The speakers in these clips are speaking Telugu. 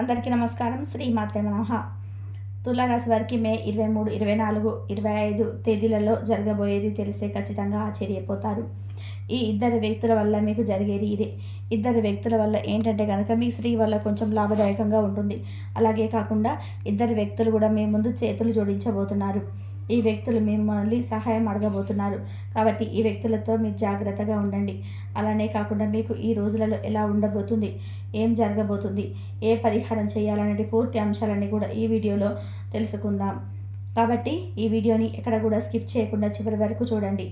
అందరికీ నమస్కారం. శ్రీ మాత్రే నమః. తులారాశి వారికి మే ఇరవై మూడు ఇరవై నాలుగు ఇరవై ఐదు తేదీలలో జరగబోయేది తెలిస్తే ఖచ్చితంగా ఆశ్చర్యపోతారు. ఈ ఇద్దరు వ్యక్తుల వల్ల మీకు జరిగేది ఇదే. ఇద్దరు వ్యక్తుల వల్ల ఏంటంటే కనుక మీ స్త్రీ వల్ల కొంచెం లాభదాయకంగా ఉంటుంది. అలాగే కాకుండా ఇద్దరు వ్యక్తులు కూడా మీ ముందు చేతులు జోడించబోతున్నారు. ఈ వ్యక్తులు మిమ్మల్ని సహాయం అడగబోతున్నారు. కాబట్టి ఈ వ్యక్తులతో మీరు జాగ్రత్తగా ఉండండి. అలానే కాకుండా మీకు ఈ రోజులలో ఎలా ఉండబోతుంది ఏం జరగబోతుంది ఏ పరిహారం చేయాలనే పూర్తి అంశాలన్నీ కూడా ఈ వీడియోలో తెలుసుకుందాం. కాబట్టి ఈ వీడియోని ఎక్కడ కూడా స్కిప్ చేయకుండా చివరి వరకు చూడండి.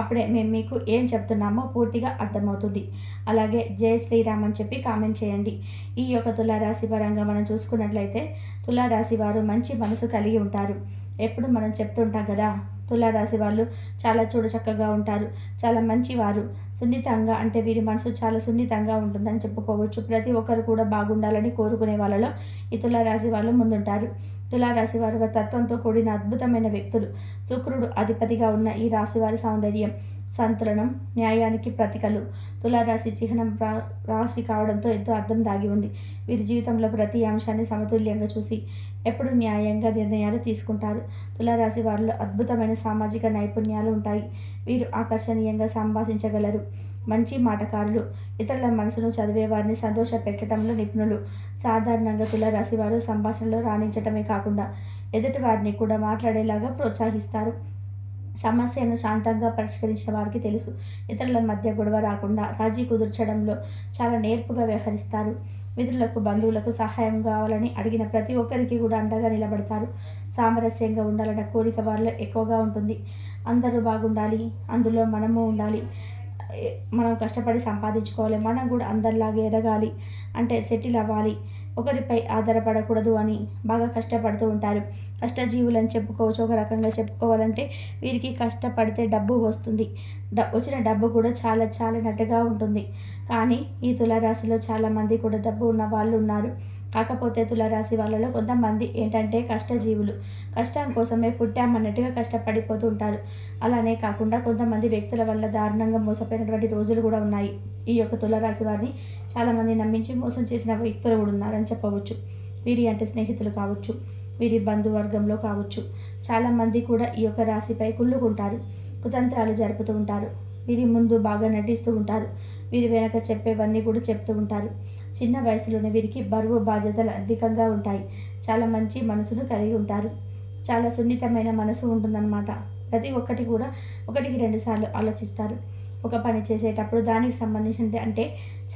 అప్పుడే మేము మీకు ఏం చెప్తున్నామో పూర్తిగా అర్థమవుతుంది. అలాగే జయ శ్రీరామ్ అని చెప్పి కామెంట్ చేయండి. ఈ యొక్క తులారాశి పరంగా మనం చూసుకున్నట్లయితే తులారాశి వారు మంచి మనసు కలిగి ఉంటారు. ఎప్పుడు మనం చెప్తుంటాం కదా తులారాశి వాళ్ళు చాలా చూడచక్కగా ఉంటారు చాలా మంచివారు. సున్నితంగా అంటే వీరి మనసు చాలా సున్నితంగా ఉంటుందని చెప్పుకోవచ్చు. ప్రతి ఒక్కరు కూడా బాగుండాలని కోరుకునే వాళ్ళలో ఈ తులారాశి వాళ్ళు ముందుంటారు. తులారాశి వారు తత్వంతో కూడిన అద్భుతమైన వ్యక్తులు. శుక్రుడు అధిపతిగా ఉన్న ఈ రాశి వారి సౌందర్యం. సంతులనం న్యాయానికి ప్రతికలు. తులారాశి చిహ్నం రా- రాశి కావడంతో ఎంతో అర్థం దాగి ఉంది. వీరి జీవితంలో ప్రతి అంశాన్ని సమతుల్యంగా చూసి ఎప్పుడు న్యాయంగా నిర్ణయాలు తీసుకుంటారు. తులారాశి వారిలో అద్భుతమైన సామాజిక నైపుణ్యాలు ఉంటాయి. వీరు ఆకర్షణీయంగా సంభాషించగలరు. మంచి మాటకారులు. ఇతరుల మనసును చదివే వారిని సంతోష పెట్టడంలో నిపుణులు. సాధారణంగా తులారాశి వారు సంభాషణలో రాణించటమే కాకుండా ఎదుటి వారిని కూడా మాట్లాడేలాగా ప్రోత్సహిస్తారు. సమస్యను శాంతంగా పరిష్కరించిన వారికి తెలుసు. ఇతరుల మధ్య గొడవ రాకుండా రాజీ కుదుర్చడంలో చాలా నేర్పుగా వ్యవహరిస్తారు. మిత్రులకు బంధువులకు సహాయం కావాలని అడిగిన ప్రతి ఒక్కరికి కూడా అండగా నిలబడతారు. సామరస్యంగా ఉండాలన్న కోరిక వారిలో ఎక్కువగా ఉంటుంది. అందరూ బాగుండాలి. అందులో మనము ఉండాలి. మనం కష్టపడి సంపాదించుకోవాలి. మనం కూడా అందరిలాగా ఎదగాలి. అంటే సెటిల్ అవ్వాలి. ఒకరిపై ఆధారపడకూడదు అని బాగా కష్టపడుతూ ఉంటారు. కష్టజీవులు అని చెప్పుకోవచ్చు. ఒక రకంగా చెప్పుకోవాలంటే వీరికి కష్టపడితే డబ్బు వస్తుంది. వచ్చిన డబ్బు కూడా చాలా చాలినట్టుగా ఉంటుంది. కానీ ఈ తులారాశిలో చాలామంది కూడా డబ్బు ఉన్న వాళ్ళు ఉన్నారు. కాకపోతే తులారాశి వాళ్ళలో కొంతమంది ఏంటంటే కష్టజీవులు. కష్టం కోసమే పుట్టామన్నట్టుగా కష్టపడిపోతూ ఉంటారు. అలానే కాకుండా కొంతమంది వ్యక్తుల వల్ల దారుణంగా మోసపోయినటువంటి రోజులు కూడా ఉన్నాయి. ఈ యొక్క తులారాశి వారిని చాలామంది నమ్మించి మోసం చేసిన వ్యక్తులు కూడా ఉన్నారని చెప్పవచ్చు. వీరి అంటే స్నేహితులు కావచ్చు. వీరి బంధువర్గంలో కావచ్చు. చాలామంది కూడా ఈ యొక్క రాశిపై కుళ్ళుకుంటారు. కుతంత్రాలు జరుపుతూ ఉంటారు. వీరి ముందు బాగా నటిస్తూ ఉంటారు. వీరి వెనక చెప్పేవన్నీ కూడా చెప్తూ ఉంటారు. చిన్న వయసులోనే వీరికి బరువు బాధ్యతలు అధికంగా ఉంటాయి. చాలా మంచి మనసును కలిగి ఉంటారు. చాలా సున్నితమైన మనసు ఉంటుందన్నమాట. ప్రతి ఒక్కటి కూడా ఒకటికి రెండు సార్లు ఆలోచిస్తారు. ఒక పని చేసేటప్పుడు దానికి సంబంధించినది అంటే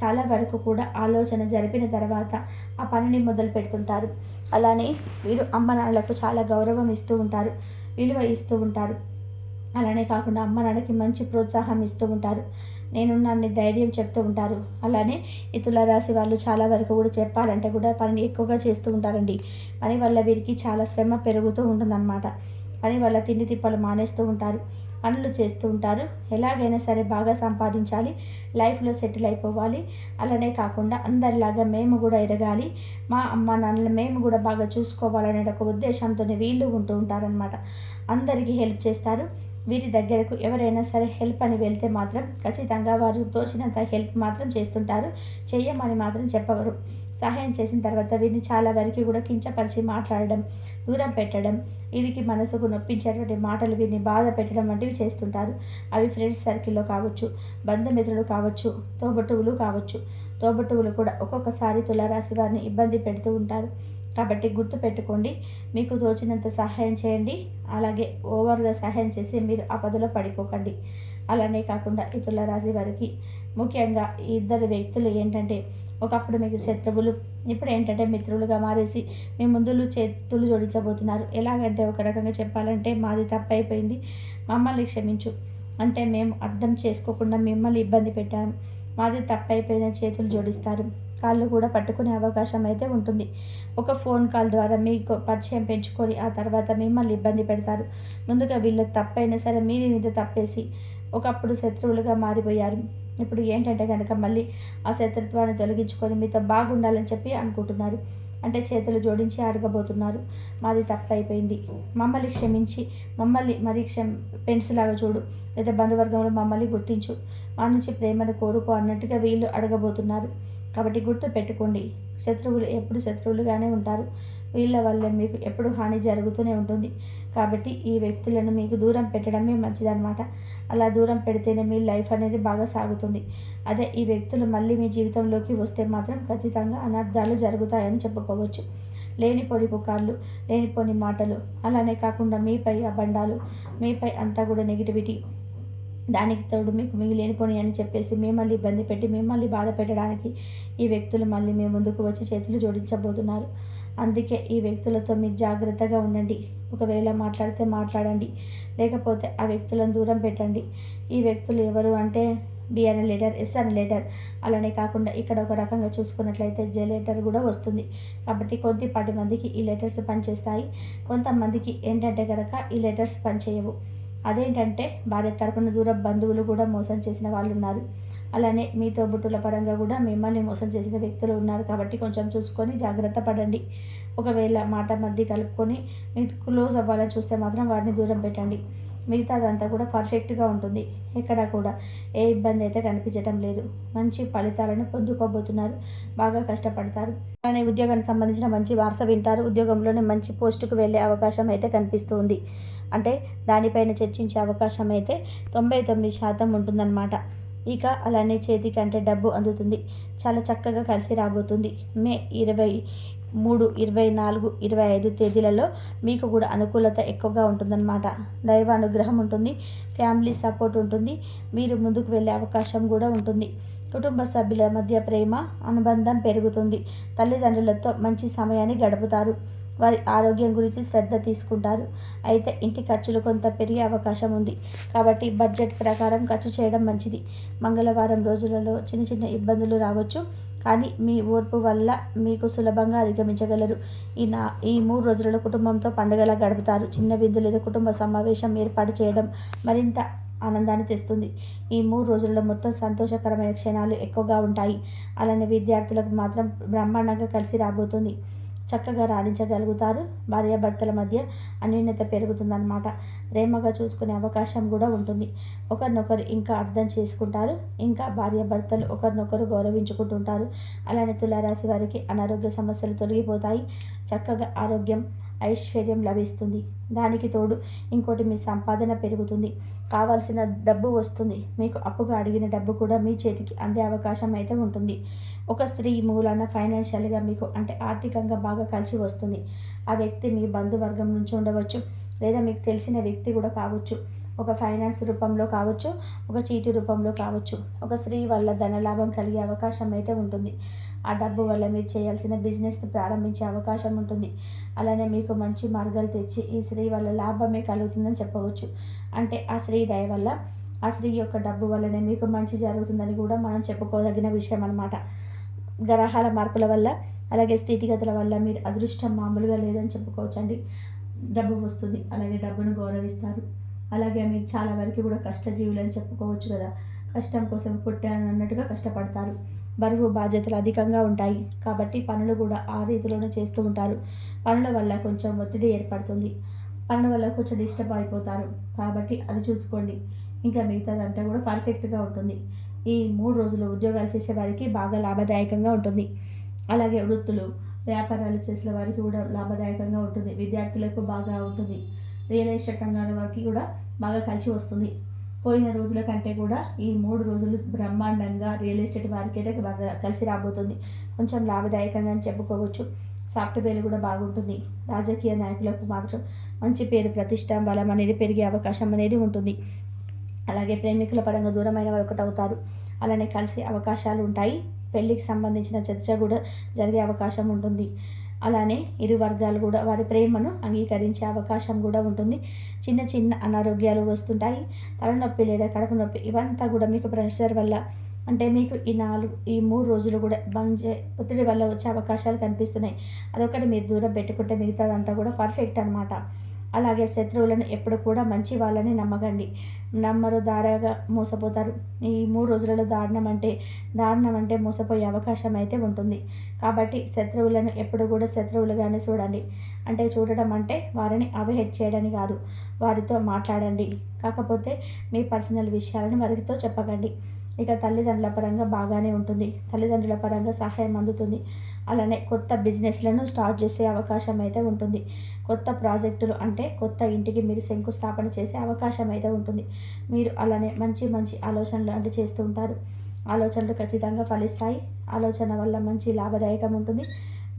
చాలా వరకు కూడా ఆలోచన జరిపిన తర్వాత ఆ పనిని మొదలు పెడుతుంటారు. అలానే వీరు అమ్మ నాన్నలకు చాలా గౌరవం ఇస్తూ ఉంటారు. విలువ ఇస్తూ ఉంటారు. అలానే కాకుండా అమ్మ నాన్నకి మంచి ప్రోత్సాహం ఇస్తూ ఉంటారు. నేనున్నాన్ని ధైర్యం చెప్తూ ఉంటారు. అలానే ఈ తులారాశి వాళ్ళు చాలా వరకు కూడా చెప్పాలంటే కూడా పనిని ఎక్కువగా చేస్తూ ఉంటారండి. పని వల్ల వీరికి చాలా శ్రమ పెరుగుతూ ఉంటుందన్నమాట. పని వల్ల తిండి తిప్పలు మానేస్తూ ఉంటారు. పనులు చేస్తూ ఉంటారు. ఎలాగైనా సరే బాగా సంపాదించాలి. లైఫ్లో సెటిల్ అయిపోవాలి. అలానే కాకుండా అందరిలాగా మేము కూడా ఎదగాలి. మా అమ్మ నాన్నలు మేము కూడా బాగా చూసుకోవాలనే ఒక ఉద్దేశంతోనే వీళ్ళు ఉంటూ ఉంటారనమాట అందరికీ హెల్ప్ చేస్తారు. వీరి దగ్గరకు ఎవరైనా సరే హెల్ప్ అని వెళ్తే మాత్రం ఖచ్చితంగా వారు తోచినంత హెల్ప్ మాత్రం చేస్తుంటారు. చెయ్యమని మాత్రం చెప్పగరు సహాయం చేసిన తర్వాత వీరిని చాలా వరకు కూడా కించపరిచి మాట్లాడడం దూరం పెట్టడం వీరికి మనసుకు నొప్పించేటువంటి మాటలు వీరిని బాధ పెట్టడం వంటివి చేస్తుంటారు. అవి ఫ్రెండ్స్ సర్కిల్లో కావచ్చు బంధుమిత్రులు కావచ్చు తోబుట్టువులు కావచ్చు. తోబుట్టువులు కూడా ఒక్కొక్కసారి తులారాశి వారిని ఇబ్బంది పెడుతూ ఉంటారు. కాబట్టి గుర్తు పెట్టుకోండి మీకు తోచినంత సహాయం చేయండి అలాగే ఓవర్గా సహాయం చేసి మీరు ఆపదలో పడిపోకండి. అలానే కాకుండా ఈ తులారాశి వారికి ముఖ్యంగా ఈ ఇద్దరు వ్యక్తులు ఏంటంటే ఒకప్పుడు మీకు శత్రువులు ఇప్పుడు ఏంటంటే మిత్రులుగా మారేసి మీ ముందులు చేతులు జోడించబోతున్నారు. ఎలాగంటే ఒక రకంగా చెప్పాలంటే మాది తప్పైపోయింది మమ్మల్ని క్షమించు. అంటే మేము అర్థం చేసుకోకుండా మిమ్మల్ని ఇబ్బంది పెట్టాము మాది తప్పైపోయిన చేతులు జోడిస్తారు. కాళ్ళు కూడా పట్టుకునే అవకాశం అయితే ఉంటుంది. ఒక ఫోన్ కాల్ ద్వారా మీకు పరిచయం పెంచుకొని ఆ తర్వాత మిమ్మల్ని ఇబ్బంది పెడతారు. ముందుగా వీళ్ళ తప్పైనా సరే మీరు మీద తప్పేసి ఒకప్పుడు శత్రువులుగా మారిపోయారు. ఇప్పుడు ఏంటంటే కనుక మళ్ళీ ఆ శత్రుత్వాన్ని తొలగించుకొని మీతో బాగుండాలని చెప్పి అనుకుంటున్నారు. అంటే చేతులు జోడించి అడగబోతున్నారు. మాది తప్పు అయిపోయింది మమ్మల్ని క్షమించి మమ్మల్ని మరి క్షమ పెన్సిలాగా చూడు. లేదా బంధువర్గంలో మమ్మల్ని గుర్తించు. మా నుంచి ప్రేమను కోరుకో అన్నట్టుగా వీళ్ళు అడగబోతున్నారు. కాబట్టి గుర్తు పెట్టుకోండి. శత్రువులు ఎప్పుడు శత్రువులుగానే ఉంటారు. వీళ్ళ వల్ల మీకు ఎప్పుడు హాని జరుగుతూనే ఉంటుంది. కాబట్టి ఈ వ్యక్తులను మీకు దూరం పెట్టడమే మంచిదన్నమాట. అలా దూరం పెడితేనే మీ లైఫ్ అనేది బాగా సాగుతుంది. అదే ఈ వ్యక్తులు మళ్ళీ మీ జీవితంలోకి వస్తే మాత్రం ఖచ్చితంగా అనర్థాలు జరుగుతాయని చెప్పుకోవచ్చు. లేనిపోని పుకార్లు లేనిపోని మాటలు అలానే కాకుండా మీపై అబండాలు మీపై అంతా కూడా నెగిటివిటీ దానికి తోడు మీకు మీకు అని చెప్పేసి మిమ్మల్ని ఇబ్బంది పెట్టి మిమ్మల్ని బాధ పెట్టడానికి ఈ వ్యక్తులు మళ్ళీ మీ ముందుకు వచ్చి చేతులు జోడించబోతున్నారు. అందుకే ఈ వ్యక్తులతో మీరు జాగ్రత్తగా ఉండండి. ఒకవేళ మాట్లాడితే మాట్లాడండి. లేకపోతే ఆ వ్యక్తులను దూరం పెట్టండి. ఈ వ్యక్తులు ఎవరు అంటే బి అనే లెటర్ ఎస్ అనే లెటర్ అలానే కాకుండా ఇక్కడ ఒక రకంగా చూసుకున్నట్లయితే జె లెటర్ కూడా వస్తుంది. కాబట్టి కొద్దిపాటి మందికి ఈ లెటర్స్ పనిచేస్తాయి. కొంతమందికి ఏంటంటే కనుక ఈ లెటర్స్ పనిచేయవు. అదేంటంటే భార్య తరపున దూర బంధువులు కూడా మోసం చేసిన వాళ్ళు ఉన్నారు అలానే మీ తోబుట్టుల పరంగా కూడా మిమ్మల్ని మోసం చేసిన వ్యక్తులు ఉన్నారు కాబట్టి కొంచెం చూసుకొని జాగ్రత్త పడండి. ఒకవేళ మాట మధ్య కలుపుకొని మీకు క్లోజ్ అవ్వాలని చూస్తే మాత్రం వారిని దూరం పెట్టండి. మిగతాదంతా కూడా పర్ఫెక్ట్గా ఉంటుంది. ఎక్కడ కూడా ఏ ఇబ్బంది అయితే కనిపించడం లేదు. మంచి ఫలితాలను పొందుకోబోతున్నారు. బాగా కష్టపడతారు. అలానే ఉద్యోగానికి సంబంధించిన మంచి వార్త వింటారు. ఉద్యోగంలోనే మంచి పోస్టుకు వెళ్ళే అవకాశం అయితే కనిపిస్తుంది. అంటే దానిపైన చర్చించే అవకాశం అయితే తొంభై తొమ్మిది శాతం ఉంటుందన్నమాట. ఇక అలానే చేతికి అంటే డబ్బు అందుతుంది. చాలా చక్కగా కలిసి రాబోతుంది. మే ఇరవై మూడు ఇరవై నాలుగు ఇరవై ఐదు తేదీలలో మీకు కూడా అనుకూలత ఎక్కువగా ఉంటుందన్నమాట. దైవ అనుగ్రహం ఉంటుంది ఫ్యామిలీ సపోర్ట్ ఉంటుంది మీరు ముందుకు వెళ్ళే అవకాశం కూడా ఉంటుంది. కుటుంబ సభ్యుల మధ్య ప్రేమ అనుబంధం పెరుగుతుంది. తల్లిదండ్రులతో మంచి సమయాన్ని గడుపుతారు. వారి ఆరోగ్యం గురించి శ్రద్ధ తీసుకుంటారు. అయితే ఇంటి ఖర్చులు కొంత పెరిగే అవకాశం ఉంది. కాబట్టి బడ్జెట్ ప్రకారం ఖర్చు చేయడం మంచిది. మంగళవారం రోజులలో చిన్న చిన్న ఇబ్బందులు రావచ్చు. కానీ మీ ఓర్పు వల్ల మీకు సులభంగా అధిగమించగలరు. ఈ నా ఈ మూడు రోజులలో కుటుంబంతో పండుగలా గడుపుతారు. చిన్న విందు లేదా కుటుంబ సమావేశం ఏర్పాటు చేయడం మరింత ఆనందాన్ని తెస్తుంది. ఈ మూడు రోజుల్లో మొత్తం సంతోషకరమైన క్షణాలు ఎక్కువగా ఉంటాయి. అలానే విద్యార్థులకు మాత్రం బ్రహ్మాండంగా కలిసి రాబోతుంది. చక్కగా రాణించగలుగుతారు. భార్యాభర్తల మధ్య అన్యోన్యత పెరుగుతుందన్నమాట. ప్రేమగా చూసుకునే అవకాశం కూడా ఉంటుంది. ఒకరినొకరు ఇంకా అర్థం చేసుకుంటారు. ఇంకా భార్యాభర్తలు ఒకరినొకరు గౌరవించుకుంటుంటారు. అలానే తులారాశి వారికి అనారోగ్య సమస్యలు తొలగిపోతాయి. చక్కగా ఆరోగ్యం ఐశ్వర్యం లభిస్తుంది. దానికి తోడు ఇంకోటి మీ సంపాదన పెరుగుతుంది. కావాల్సిన డబ్బు వస్తుంది. మీకు అప్పుగా అడిగిన డబ్బు కూడా మీ చేతికి అందే అవకాశం అయితే ఉంటుంది. ఒక స్త్రీ మూలాన ఫైనాన్షియల్గా మీకు అంటే ఆర్థికంగా బాగా కలిసి వస్తుంది. ఆ వ్యక్తి మీ బంధువర్గం నుంచి ఉండవచ్చు లేదా మీకు తెలిసిన వ్యక్తి కూడా కావచ్చు. ఒక ఫైనాన్స్ రూపంలో కావచ్చు ఒక చీటి రూపంలో కావచ్చు. ఒక స్త్రీ వల్ల ధనలాభం కలిగే అవకాశం అయితే ఉంటుంది. ఆ డబ్బు వల్ల మీరు చేయాల్సిన బిజినెస్ను ప్రారంభించే అవకాశం ఉంటుంది. అలానే మీకు మంచి మార్గాలు తెచ్చి ఈ స్త్రీ వల్ల లాభమే కలుగుతుందని చెప్పవచ్చు. అంటే ఆ స్త్రీ దయ వల్ల ఆ స్త్రీ యొక్క డబ్బు వల్లనే మీకు మంచి జరుగుతుందని కూడా మనం చెప్పుకోదగిన విషయం అనమాట గ్రహాల మార్పుల వల్ల అలాగే స్థితిగతుల వల్ల మీరు అదృష్టం మామూలుగా లేదని చెప్పుకోవచ్చు అండి డబ్బు వస్తుంది అలాగే డబ్బును గౌరవిస్తారు. అలాగే మీరు చాలా వరకు కూడా కష్టజీవులు అని చెప్పుకోవచ్చు కదా. కష్టం కోసం పుట్టాను అన్నట్టుగా కష్టపడతారు. బరువు బాధ్యతలు అధికంగా ఉంటాయి. కాబట్టి పనులు కూడా ఆ రీతిలోనే చేస్తూ ఉంటారు. పనుల వల్ల కొంచెం ఒత్తిడి ఏర్పడుతుంది. పనుల వల్ల కొంచెం డిస్టర్బ్ అయిపోతారు. కాబట్టి అది చూసుకోండి. ఇంకా మిగతాదంతా కూడా పర్ఫెక్ట్గా ఉంటుంది. ఈ మూడు రోజులు ఉద్యోగాలు చేసే వారికి బాగా లాభదాయకంగా ఉంటుంది. అలాగే వృత్తులు వ్యాపారాలు చేసే వారికి కూడా లాభదాయకంగా ఉంటుంది. విద్యార్థులకు బాగా ఉంటుంది. రియల్ ఎస్టేట్ రంగాల వారికి కూడా బాగా కలిసి వస్తుంది. పోయిన రోజుల కంటే కూడా ఈ మూడు రోజులు బ్రహ్మాండంగా రియల్ ఎస్టేట్ వారికి అయితే కలిసి రాబోతుంది. కొంచెం లాభదాయకంగా అని చెప్పుకోవచ్చు. సాఫ్ట్వేర్ కూడా బాగుంటుంది. రాజకీయ నాయకులకు మాత్రం మంచి పేరు ప్రతిష్ట బలం అనేది పెరిగే అవకాశం అనేది ఉంటుంది. అలాగే ప్రేమికుల పరంగా దూరమైన వారు ఒకటి అవుతారు. అలానే కలిసే అవకాశాలు ఉంటాయి. పెళ్ళికి సంబంధించిన చర్చ కూడా జరిగే అవకాశం ఉంటుంది. అలానే ఇరు వర్గాలు కూడా వారి ప్రేమను అంగీకరించే అవకాశం కూడా ఉంటుంది. చిన్న చిన్న అనారోగ్యాలు వస్తుంటాయి. తలనొప్పి లేదా కడుపు నొప్పి ఇవంతా కూడా మీకు ప్రెషర్ వల్ల అంటే మీకు ఈ నాలుగు ఈ మూడు రోజులు కూడా బంద్ ఒత్తిడి వల్ల వచ్చే అవకాశాలు కనిపిస్తున్నాయి. అదొకటి మీరు దూరం పెట్టుకుంటే మిగతాదంతా కూడా పర్ఫెక్ట్ అనమాట అలాగే శత్రువులను ఎప్పుడు కూడా మంచి వాళ్ళని నమ్మకండి. నమ్మరు దారాగా మోసపోతారు. ఈ మూడు రోజులలో దారుణం అంటే దారుణం అంటే మోసపోయే అవకాశం అయితే ఉంటుంది. కాబట్టి శత్రువులను ఎప్పుడు కూడా శత్రువులుగానే చూడండి. అంటే చూడడం అంటే వారిని అవహెడ్ చేయడని కాదు వారితో మాట్లాడండి. కాకపోతే మీ పర్సనల్ విషయాలను వారితో చెప్పకండి. ఇక తల్లిదండ్రుల పరంగా బాగానే ఉంటుంది. తల్లిదండ్రుల పరంగా సహాయం అందుతుంది. అలానే కొత్త బిజినెస్లను స్టార్ట్ చేసే అవకాశం అయితే ఉంటుంది. కొత్త ప్రాజెక్టులు అంటే కొత్త ఇంటికి మీరు శంకుస్థాపన చేసే అవకాశం అయితే ఉంటుంది. మీరు అలానే మంచి మంచి ఆలోచనలు అంటే చేస్తూ ఉంటారు. ఆలోచనలు ఖచ్చితంగా ఫలిస్తాయి. ఆలోచన వల్ల మంచి లాభదాయకం ఉంటుంది.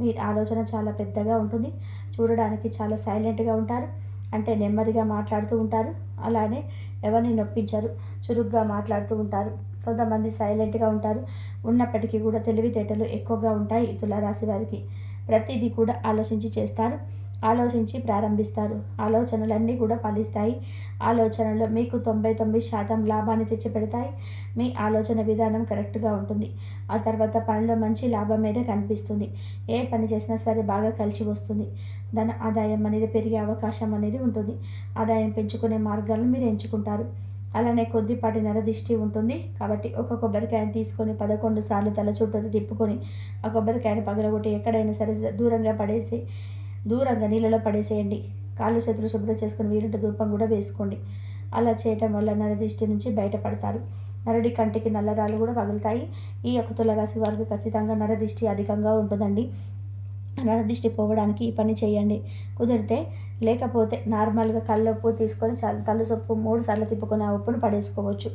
మీ ఆలోచన చాలా పెద్దగా ఉంటుంది. చూడడానికి చాలా సైలెంట్గా ఉంటారు. అంటే నెమ్మదిగా మాట్లాడుతూ ఉంటారు. అలానే ఎవరిని నొప్పించరు. చురుగ్గా మాట్లాడుతూ ఉంటారు. కొంతమంది సైలెంట్గా ఉంటారు. ఉన్నప్పటికీ కూడా తెలివితేటలు ఎక్కువగా ఉంటాయి తులారాశి వారికి. ప్రతిదీ కూడా ఆలోచించి చేస్తారు. ఆలోచించి ప్రారంభిస్తారు. ఆలోచనలన్నీ కూడా ఫలిస్తాయి. ఆలోచనలో మీకు తొంభై తొమ్మిది శాతం లాభాన్ని తెచ్చిపెడతాయి. మీ ఆలోచన విధానం కరెక్ట్గా ఉంటుంది. ఆ తర్వాత పనిలో మంచి లాభం మీద కనిపిస్తుంది. ఏ పని చేసినా సరే బాగా కలిసి వస్తుంది. ధన ఆదాయం అనేది పెరిగే అవకాశం అనేది ఉంటుంది. ఆదాయం పెంచుకునే మార్గాలను మీరు ఎంచుకుంటారు. అలానే కొద్దిపాటి నరదిష్టి ఉంటుంది. కాబట్టి ఒక కొబ్బరికాయను తీసుకొని పదకొండు సార్లు తల చుట్టూ తిప్పుకొని ఆ కొబ్బరికాయను పగలగొట్టి ఎక్కడైనా సరే దూరంగా పడేసి దూరంగా నీళ్ళలో పడేసేయండి. కాళ్ళు చేతులు శుభ్రం చేసుకుని వీరింటి ధూపం కూడా వేసుకోండి. అలా చేయటం వల్ల నరదిష్టి నుంచి బయటపడతారు. నరడి కంటికి నల్లరాలు కూడా పగులుతాయి. ఈ యొక్క తులరాశి వారికి ఖచ్చితంగా నరదిష్టి అధికంగా ఉంటుందండి. నరదిష్టి పోవడానికి ఈ పని చేయండి. కుదిరితే లేకపోతే నార్మల్గా కళ్ళొప్పు తీసుకొని తల్లు సొప్పు మూడు సార్లు తిప్పుకొని ఆ ఉప్పును పడేసుకోవచ్చు.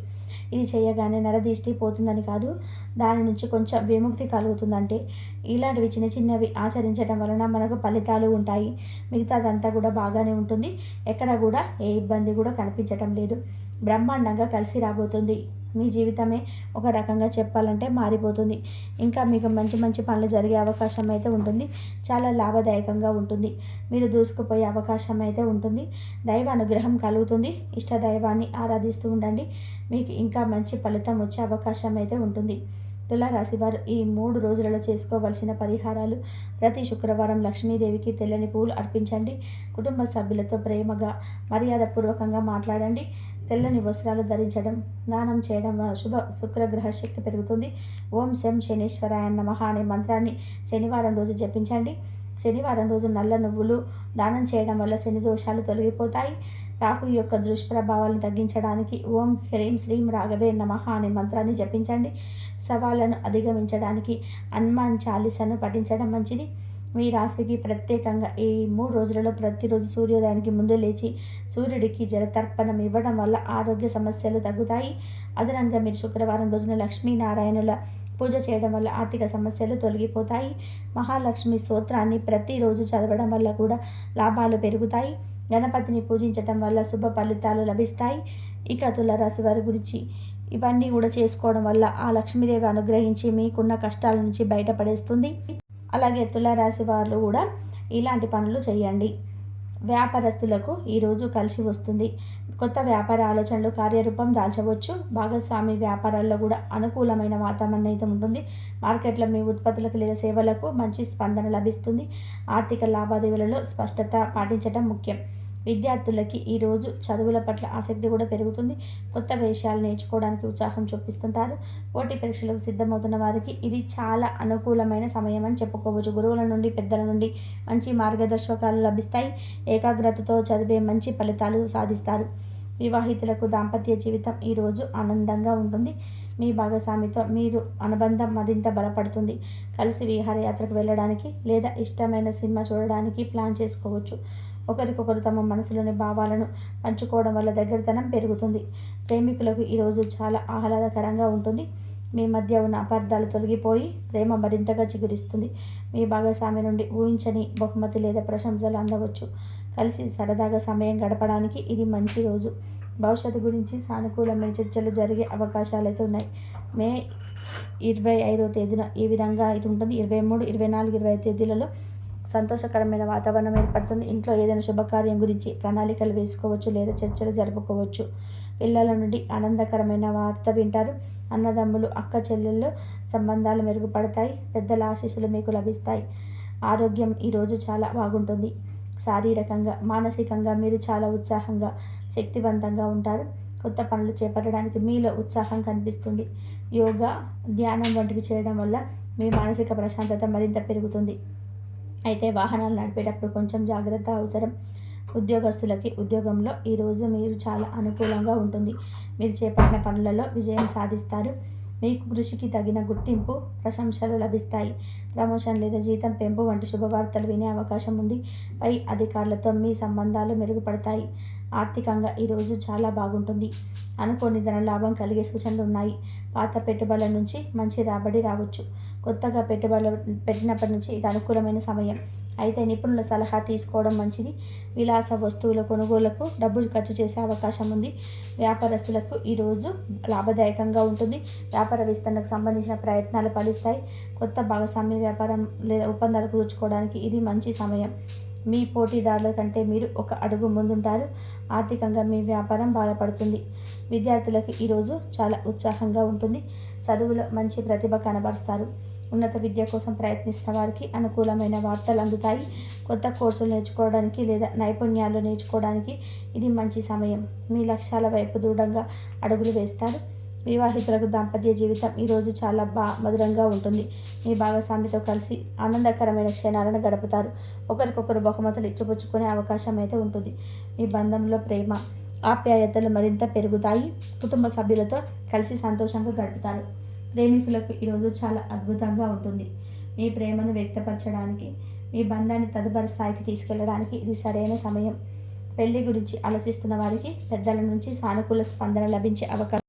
ఇది చేయగానే నరదిష్టి పోతుందని కాదు దాని నుంచి కొంచెం విముక్తి కలుగుతుందంటే. ఇలాంటివి చిన్న చిన్నవి ఆచరించడం వలన మనకు ఫలితాలు ఉంటాయి. మిగతాదంతా కూడా బాగానే ఉంటుంది. ఎక్కడ కూడా ఏ ఇబ్బంది కూడా కనిపించటం లేదు. బ్రహ్మాండంగా కలిసి రాబోతుంది. మీ జీవితమే ఒక రకంగా చెప్పాలంటే మారిపోతుంది. ఇంకా మీకు మంచి మంచి పనులు జరిగే అవకాశం అయితే ఉంటుంది. చాలా లాభదాయకంగా ఉంటుంది. మీరు దూసుకుపోయే అవకాశం అయితే ఉంటుంది. దైవ అనుగ్రహం కలుగుతుంది. ఇష్ట దైవాన్ని ఆరాధిస్తూ ఉండండి. మీకు ఇంకా మంచి ఫలితం వచ్చే అవకాశం అయితే ఉంటుంది. తులారాశి వారు ఈ మూడు రోజులలో చేసుకోవలసిన పరిహారాలు ప్రతి శుక్రవారం లక్ష్మీదేవికి తెల్లని పూలు అర్పించండి. కుటుంబ సభ్యులతో ప్రేమగా మర్యాదపూర్వకంగా మాట్లాడండి. తెల్లని వస్త్రాలు ధరించడం దానం చేయడం శుభ శుక్రగ్రహ శక్తి పెరుగుతుంది. ఓం శం శనీశ్వరాయ నమః అనే మంత్రాన్ని శనివారం రోజు జపించండి. శనివారం రోజు నల్ల నువ్వులు దానం చేయడం వల్ల శని దోషాలు తొలగిపోతాయి. రాహు యొక్క దుష్ప్రభావాలను తగ్గించడానికి ఓం హ్రీం శ్రీం రాఘవే నమః అనే మంత్రాన్ని జపించండి. సవాళ్ళను అధిగమించడానికి హనుమాన్ చాలీసాను పఠించడం మంచిది. మీ రాశికి ప్రత్యేకంగా ఈ మూడు రోజులలో ప్రతిరోజు సూర్యోదయానికి ముందు లేచి సూర్యుడికి జలతర్పణం ఇవ్వడం వల్ల ఆరోగ్య సమస్యలు తగ్గుతాయి. అదనంగా మీరు శుక్రవారం రోజున లక్ష్మీనారాయణుల పూజ చేయడం వల్ల ఆర్థిక సమస్యలు తొలగిపోతాయి. మహాలక్ష్మి స్తోత్రాన్ని ప్రతిరోజు చదవడం వల్ల కూడా లాభాలు పెరుగుతాయి. గణపతిని పూజించటం వల్ల శుభ ఫలితాలు లభిస్తాయి. ఇక తులరాశి వారి గురించి ఇవన్నీ కూడా చేసుకోవడం వల్ల ఆ లక్ష్మీదేవి అనుగ్రహించి మీకున్న కష్టాల నుంచి బయటపడేస్తుంది. అలాగే తులారాశి వారు కూడా ఇలాంటి పనులు చేయండి. వ్యాపారస్తులకు ఈరోజు కలిసి వస్తుంది. కొత్త వ్యాపార ఆలోచనలు కార్యరూపం దాల్చవచ్చు. భాగస్వామి వ్యాపారాల్లో కూడా అనుకూలమైన వాతావరణం అయితే ఉంటుంది. మార్కెట్లో మీ ఉత్పత్తులకు లేదా సేవలకు మంచి స్పందన లభిస్తుంది. ఆర్థిక లావాదేవీలలో స్పష్టత పాటించడం ముఖ్యం. విద్యార్థులకి ఈరోజు చదువుల పట్ల ఆసక్తి కూడా పెరుగుతుంది. కొత్త విషయాలు నేర్చుకోవడానికి ఉత్సాహం చూపిస్తుంటారు. పోటీ పరీక్షలకు సిద్ధమవుతున్న వారికి ఇది చాలా అనుకూలమైన సమయం అని చెప్పుకోవచ్చు. గురువుల నుండి పెద్దల నుండి మంచి మార్గదర్శకాలు లభిస్తాయి. ఏకాగ్రతతో చదివే మంచి ఫలితాలు సాధిస్తారు. వివాహితులకు దాంపత్య జీవితం ఈరోజు ఆనందంగా ఉంటుంది. మీ భాగస్వామితో మీరు అనుబంధం మరింత బలపడుతుంది. కలిసి విహారయాత్రకు వెళ్ళడానికి లేదా ఇష్టమైన సినిమా చూడడానికి ప్లాన్ చేసుకోవచ్చు. ఒకరికొకరు తమ మనసులోని భావాలను పంచుకోవడం వల్ల దగ్గరతనం పెరుగుతుంది. ప్రేమికులకు ఈరోజు చాలా ఆహ్లాదకరంగా ఉంటుంది. మీ మధ్య ఉన్న అపార్థాలు తొలగిపోయి ప్రేమ మరింతగా చిగురిస్తుంది. మీ భాగస్వామి నుండి ఊహించని బహుమతి లేదా ప్రశంసలు అందవచ్చు. కలిసి సరదాగా సమయం గడపడానికి ఇది మంచి రోజు. భవిష్యత్తు గురించి సానుకూలమైన చర్చలు జరిగే అవకాశాలు అయితే ఉన్నాయి. మే ఇరవై ఐదో తేదీన ఈ విధంగా అయితే ఉంటుంది. ఇరవై మూడు ఇరవై నాలుగు ఇరవై తేదీలలో సంతోషకరమైన వాతావరణం ఏర్పడుతుంది. ఇంట్లో ఏదైనా శుభకార్యం గురించి ప్రణాళికలు వేసుకోవచ్చు లేదా చర్చలు జరుపుకోవచ్చు. పిల్లల నుండి ఆనందకరమైన వార్త వింటారు. అన్నదమ్ములు అక్క చెల్లెళ్ళు సంబంధాలు మెరుగుపడతాయి. పెద్దల ఆశీస్సులు మీకు లభిస్తాయి. ఆరోగ్యం ఈరోజు చాలా బాగుంటుంది. శారీరకంగా మానసికంగా మీరు చాలా ఉత్సాహంగా శక్తివంతంగా ఉంటారు. కొత్త పనులు చేపట్టడానికి మీలో ఉత్సాహం కనిపిస్తుంది. యోగా ధ్యానం వంటివి చేయడం వల్ల మీ మానసిక ప్రశాంతత మరింత పెరుగుతుంది. అయితే వాహనాలు నడిపేటప్పుడు కొంచెం జాగ్రత్త అవసరం. ఉద్యోగస్తులకి ఉద్యోగంలో ఈరోజు మీరు చాలా అనుకూలంగా ఉంటుంది. మీరు చేపట్టిన పనులలో విజయం సాధిస్తారు. మీకు కృషికి తగిన గుర్తింపు ప్రశంసలు లభిస్తాయి. ప్రమోషన్ లేదా జీతం పెంపు వంటి శుభవార్తలు వినే అవకాశం ఉంది. పై అధికారులతో మీ సంబంధాలు మెరుగుపడతాయి. ఆర్థికంగా ఈరోజు చాలా బాగుంటుంది. అనుకోని ధన లాభం కలిగే సూచనలు ఉన్నాయి. పాత పెట్టుబడుల నుంచి మంచి రాబడి రావచ్చు. కొత్తగా పెట్టుబడులు పెట్టినప్పటి నుంచి ఇది అనుకూలమైన సమయం. అయితే నిపుణుల సలహా తీసుకోవడం మంచిది. విలాస వస్తువుల కొనుగోలకు డబ్బులు ఖర్చు చేసే అవకాశం ఉంది. వ్యాపారస్తులకు ఈరోజు లాభదాయకంగా ఉంటుంది. వ్యాపార విస్తరణకు సంబంధించిన ప్రయత్నాలు ఫలిస్తాయి. కొత్త భాగస్వామ్య వ్యాపారం లేదా ఒప్పందాలు కుదుర్చుకోవడానికి ఇది మంచి సమయం. మీ పోటీదారుల కంటే మీరు ఒక అడుగు ముందుంటారు. ఆర్థికంగా మీ వ్యాపారం బాధపడుతుంది. విద్యార్థులకు ఈరోజు చాలా ఉత్సాహంగా ఉంటుంది. చదువులో మంచి ప్రతిభ కనబరుస్తారు. ఉన్నత విద్య కోసం ప్రయత్నిస్తున్న వారికి అనుకూలమైన వార్తలు అందుతాయి. కొత్త కోర్సులు నేర్చుకోవడానికి లేదా నైపుణ్యాలు నేర్చుకోవడానికి ఇది మంచి సమయం. మీ లక్ష్యాల వైపు దృఢంగా అడుగులు వేస్తారు. వివాహితులకు దాంపత్య జీవితం ఈరోజు చాలా బా మధురంగా ఉంటుంది. మీ భాగస్వామితో కలిసి ఆనందకరమైన క్షణాలను గడుపుతారు. ఒకరికొకరు బహుమతులు ఇచ్చిపుచ్చుకునే అవకాశం అయితే ఉంటుంది. మీ బంధంలో ప్రేమ ఆప్యాయతలు మరింత పెరుగుతాయి. కుటుంబ సభ్యులతో కలిసి సంతోషంగా గడుపుతారు. ప్రేమికులకు ఈరోజు చాలా అద్భుతంగా ఉంటుంది. మీ ప్రేమను వ్యక్తపరచడానికి మీ బంధాన్ని తదుపరి స్థాయికి తీసుకెళ్ళడానికి ఇది సరైన సమయం. పెళ్ళి గురించి ఆలోచిస్తున్న వారికి పెద్దల నుంచి సానుకూల స్పందన లభించే అవకాశం